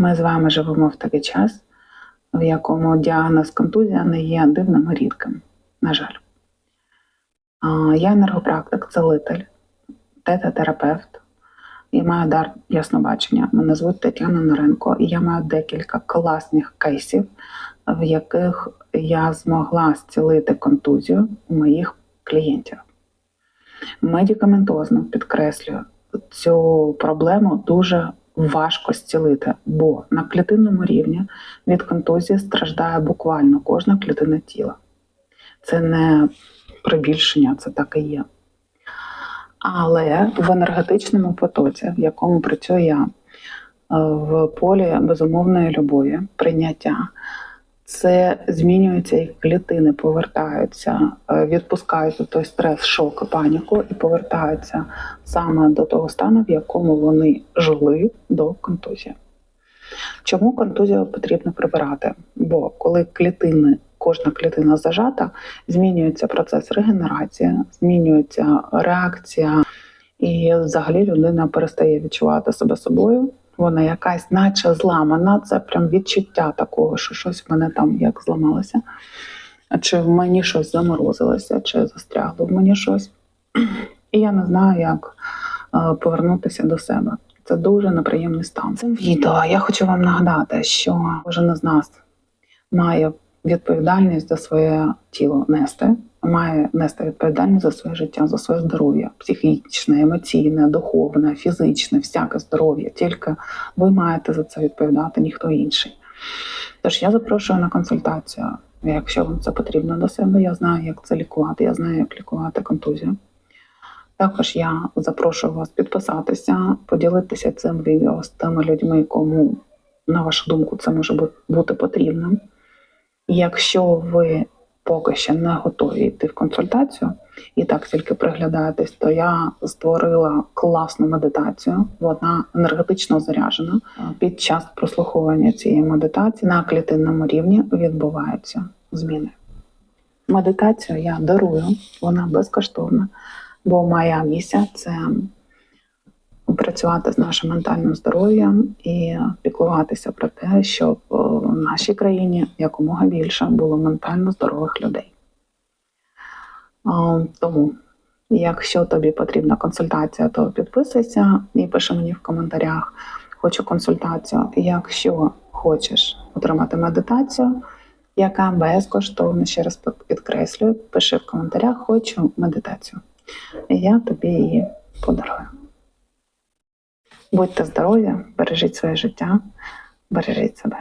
Ми з вами живемо в такий час, в якому діагноз контузія не є дивним і рідким, на жаль. Я енергопрактик, целитель, тета-терапевт і маю дар яснобачення. Мене звуть Тетяна Норенко, і я маю декілька класних кейсів, в яких я змогла зцілити контузію у моїх клієнтів. Медикаментозно підкреслюю, цю проблему дуже важко зцілити, бо на клітинному рівні від контузії страждає буквально кожна клітина тіла. Це не прибільшення, це так і є. Але в енергетичному потоці, в якому працюю я, е, в полі безумовної любові, прийняття, це змінюється, і клітини повертаються, е, відпускають той стрес, шок, паніку і повертаються саме до того стану, в якому вони жили до контузії. Чому контузію потрібно прибирати? Бо коли клітини, кожна клітина зажата, змінюється процес регенерації, змінюється реакція, і взагалі людина перестає відчувати себе собою. Вона якась, наче зламана, це прям відчуття такого, що щось в мене там як зламалося, чи в мені щось заморозилося, чи застрягло в мені щось. І я не знаю, як е, повернутися до себе. Це дуже неприємний стан. Цим відео я хочу вам нагадати, що кожен із нас має відповідальність за своє тіло нести, має нести відповідальність за своє життя, за своє здоров'я, психічне, емоційне, духовне, фізичне, всяке здоров'я. Тільки ви маєте за це відповідати, ніхто інший. Тож я запрошую на консультацію. Якщо вам це потрібно до себе, я знаю, як це лікувати, я знаю, як лікувати контузію. Також я запрошую вас підписатися, поділитися цим відео з тими людьми, кому, на вашу думку, це може бути потрібним. Якщо ви поки ще не готові йти в консультацію і так тільки приглядаєтесь, то я створила класну медитацію. Вона енергетично заряджена. Під час прослуховування цієї медитації на клітинному рівні відбуваються зміни. Медитацію я дарую, вона безкоштовна, бо моя місія це працювати з нашим ментальним здоров'ям і піклуватися про те, щоб е, в нашій країні якомога більше було ментально здорових людей. Тому, якщо тобі потрібна консультація, то підписуйся і пиши мені в коментарях. Хочу консультацію. Якщо хочеш отримати медитацію, яка безкоштовна, ще раз підкреслюю, пиши в коментарях, хочу медитацію. І я тобі її подарую. Будьте здорові, бережіть своє життя, бережіть себе.